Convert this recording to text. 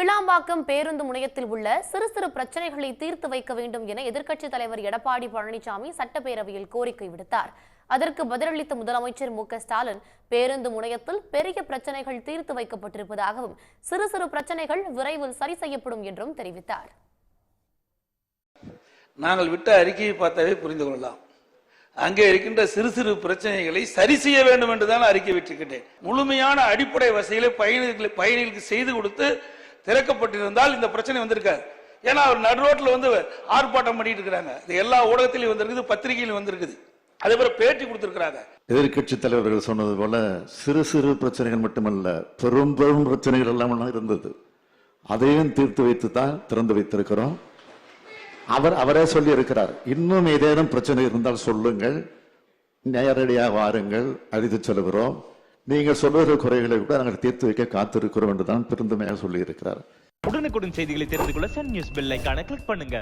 இளாம்பாக்கம் பேருந்து முனையத்தில் உள்ள சிறு சிறு பிரச்சனைகளை தீர்த்து வைக்க வேண்டும் என எதிர்க்கட்சித் தலைவர் எடப்பாடி பழனிசாமி சட்டப்பேரவையில் கோரிக்கை விடுத்தார். அதற்கு பதிலளித்த முதலமைச்சர் மு. ஸ்டாலின் பேருந்து முனையத்தில் பெரிய பிரச்சனைகள் தீர்த்து வைக்கப்பட்டிருப்பதாகவும் சிறு சிறு பிரச்சனைகள் விரைவில் சரி செய்யப்படும் என்றும் தெரிவித்தார். நாங்கள் விட்ட அறிக்கையை பார்த்தாவே புரிந்து கொள்ளலாம். அங்கே இருக்கின்ற சிறு சிறு பிரச்சனைகளை சரி செய்ய வேண்டும் என்று தான் அறிக்கை விட்டிருக்கின்றேன். முழுமையான அடிப்படை வசதிகளை பயணிகள் பயணிகளுக்கு செய்து கொடுத்து திறக்கப்பட்டிருந்தால் இந்த பிரச்சனை வந்திருக்காது. ஏன்னா அவர் நடு வந்து ஆர்ப்பாட்டம் பண்ணிட்டு இருக்கிறாங்க. இது எல்லா ஊடகத்திலையும் வந்திருக்குது பத்திரிகையிலும் வந்திருக்குது. அதே போல பேட்டி கொடுத்திருக்கிறாங்க. எதிர்க்கட்சி தலைவர்கள் சொன்னது போல சிறு சிறு பிரச்சனைகள் மட்டுமல்ல பெரும் பெரும் பிரச்சனைகள் எல்லாம் எல்லாம் இருந்தது. அதையும் தீர்த்து வைத்து தான் திறந்து வைத்திருக்கிறோம். அவர் அவரே சொல்லி இருக்கிறார் இன்னும் ஏதேனும் பிரச்சனை இருந்தால் சொல்லுங்கள். நேரடியாக வாருங்கள் அழைத்து செல்கிறோம். நீங்கள் சொல்லுகிற குறைகளை கூட நாங்கள் தீர்த்து வைக்க காத்திருக்கிறோம் என்று தான் பெருந்தமையாக சொல்லியிருக்கிறார். உடனுக்குடன் செய்திகளை தெரிந்து கொள்ள சன் நியூஸ் பெல் ஐகானை கிளிக் பண்ணுங்க.